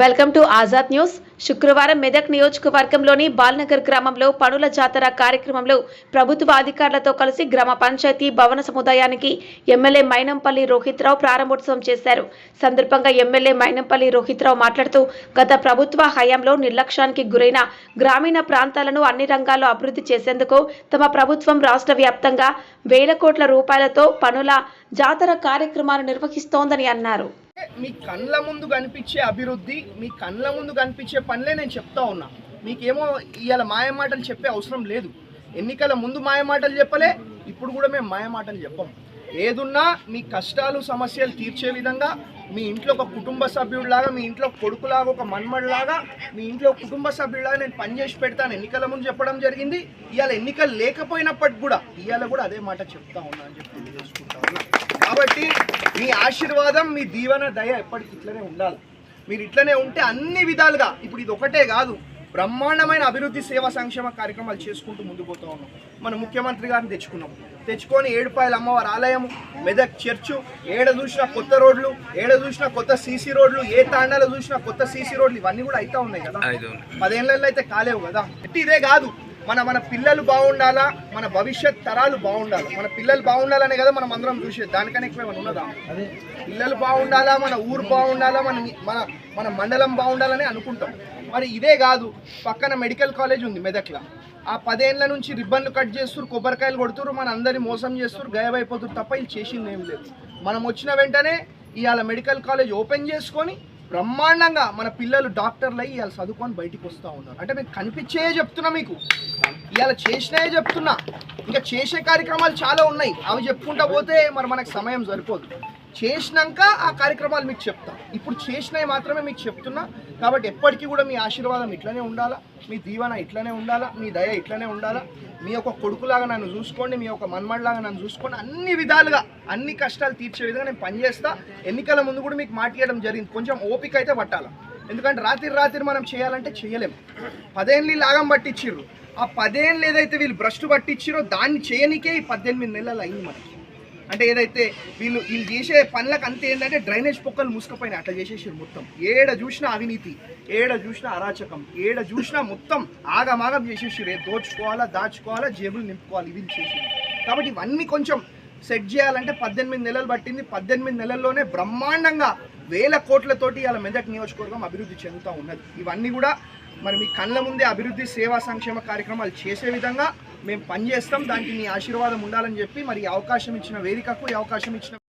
Welcome to Azad news. శుక్రవారం మెదక్ నియోజకవర్గంలోని బాల్నగర్ గ్రామంలో పనుల జాతర కార్యక్రమంలో ప్రభుత్వ అధికారులతో కలిసి గ్రామ పంచాయతీ భవన సముదాయానికి ఎమ్మెల్యే మైనంపల్లి రోహిత్రావు ప్రారంభోత్సవం చేశారు. సందర్భంగా ఎమ్మెల్యే మైనంపల్లి రోహిత్రావు మాట్లాడుతూ గత ప్రభుత్వ హయాంలో నిర్లక్ష్యానికి గురైన గ్రామీణ ప్రాంతాలను అన్ని రంగాల్లో అభివృద్ధి చేసేందుకు తమ ప్రభుత్వం రాష్ట్ర వ్యాప్తంగా వేల కోట్ల రూపాయలతో పనుల జాతర కార్యక్రమాలు నిర్వహిస్తోందని అన్నారు. మీ కళ్ళ ముందు కనిపించే అభివృద్ధి మీ కళ్ళ ముందు కనిపించే పనులే నేను చెప్తా ఉన్నా. మీకేమో ఇవాళ మాయమాటలు చెప్పే అవసరం లేదు. ఎన్నికల ముందు మాయమాటలు చెప్పలే ఇప్పుడు కూడా మేము మాయమాటలు చెప్పం. ఏదున్నా మీ కష్టాలు సమస్యలు తీర్చే విధంగా మీ ఇంట్లో ఒక కుటుంబ సభ్యుడిలాగా మీ ఇంట్లో కొడుకులాగా ఒక మన్మడిలాగా మీ ఇంట్లో కుటుంబ సభ్యుడిలాగా నేను పనిచేసి పెడతాను ఎన్నికల ముందు చెప్పడం జరిగింది. ఇవాళ ఎన్నికలు లేకపోయినప్పటికి కూడా ఇవాళ కూడా అదే మాట చెప్తా ఉన్నా అని చెప్పి తెలియజేసుకుంటా కాబట్టి మీ ఆశీర్వాదం మీ దీవెన దయ ఎప్పటికి ఇట్లనే ఉండాలి. మీరు ఇట్లనే ఉంటే అన్ని విధాలుగా ఇప్పుడు ఇది ఒకటే కాదు. బ్రహ్మాండమైన అభివృద్ధి సేవా సంక్షేమ కార్యక్రమాలు చేసుకుంటూ ముందుకు పోతా ఉన్నాం. మన ముఖ్యమంత్రి గారిని తెచ్చుకున్నాం. తెచ్చుకొని ఏడుపాయల అమ్మవారి ఆలయం మెదక్ చర్చు ఏడ చూసినా కొత్త రోడ్లు ఏడ చూసినా కొత్త సీసీ రోడ్లు ఏ తాండాలో చూసినా కొత్త సీసీ రోడ్లు ఇవన్నీ కూడా అవుతా ఉన్నాయి కదా. పదేళ్ళలో అయితే కాలేవు కదా. ఇదే కాదు మన మన పిల్లలు బాగుండాలా మన భవిష్యత్ తరాలు బాగుండాలి. మన పిల్లలు బాగుండాలనే కదా మనం అందరం చూసేది. దానికన్నా ఎక్కువ ఏమైనా ఉన్నదా? పిల్లలు బాగుండాలా మన ఊరు బాగుండాలా మన మన మన మండలం బాగుండాలని అనుకుంటాం. మరి ఇదే కాదు పక్కన మెడికల్ కాలేజ్ ఉంది మెదక్లో. ఆ పదేళ్ళ నుంచి రిబ్బన్లు కట్ చేస్తారు కొబ్బరికాయలు కొడుతురు మన అందరిని మోసం చేస్తారు గాయమైపోతున్నారు తప్ప ఇది చేసింది ఏం లేదు. మనం వచ్చిన వెంటనే ఇవాళ మెడికల్ కాలేజ్ ఓపెన్ చేసుకొని బ్రహ్మాండంగా మన పిల్లలు డాక్టర్లు అయ్యి ఇవాళ చదువుకొని బయటికి వస్తూ ఉన్నారు. అంటే మీకు కనిపించే చెప్తున్నా మీకు. ఇవాళ చేసినాయే చెప్తున్నా. ఇంకా చేసే కార్యక్రమాలు చాలా ఉన్నాయి. అవి చెప్పుకుంటా పోతే మరి మనకు సమయం సరిపోదు. చేసినాక ఆ కార్యక్రమాలు మీకు చెప్తా. ఇప్పుడు చేసినవి మాత్రమే మీకు చెప్తున్నా. కాబట్టి ఎప్పటికీ కూడా మీ ఆశీర్వాదం ఇట్లనే ఉండాలా? మీ దీవెన ఇట్లనే ఉండాలా? మీ దయ ఇట్లనే ఉండాలా? మీ యొక్క కొడుకులాగా నన్ను చూసుకోండి మీ యొక్క మన్మడిలాగా నన్ను చూసుకోండి. అన్ని విధాలుగా అన్ని కష్టాలు తీర్చే విధంగా నేను పనిచేస్తా. ఎన్నికల ముందు కూడా మీకు మాట్లాడడం జరిగింది. కొంచెం ఓపిక అయితే పట్టాలి? ఎందుకంటే రాత్రి రాత్రి మనం చేయాలంటే చేయలేము పదేళ్ళు లాగం పట్టించిర్రు. ఆ పదేళ్ళు ఏదైతే వీళ్ళు భ్రష్టు పట్టించిరో దాన్ని చేయనికే ఈ పద్దెనిమిది నెలలు అయింది మనకి. అంటే ఏదైతే వీళ్ళు వీళ్ళు చేసే పనులకు అంతే ఏంటంటే డ్రైనేజ్ పొక్కలు మూసుకపోయినాయి అట్లా చేసేసారు మొత్తం. ఏడ చూసినా అవినీతి ఏడ చూసినా అరాచకం ఏడ చూసినా మొత్తం ఆగమాగం చేసేసారు ఏ దోచుకోవాలా దాచుకోవాలా జేబులు నింపుకోవాలి ఇది చేసి కాబట్టి ఇవన్నీ కొంచెం సెట్ చేయాలంటే పద్దెనిమిది నెలలు పట్టింది. పద్దెనిమిది నెలల్లోనే బ్రహ్మాండంగా వేల కోట్లతోటి ఇలా మెదక్ నియోజకవర్గం అభివృద్ధి చెందుతూ ఉన్నది. ఇవన్నీ కూడా మరి మీ కళ్ళ ముందే అభివృద్ధి సేవా సంక్షేమ కార్యక్రమాలు చేసే విధంగా మేము పనిచేస్తాం. దానికి మీ ఆశీర్వాదం ఉండాలని చెప్పి మరి అవకాశం ఇచ్చిన వేదికకు ఈ అవకాశం ఇచ్చిన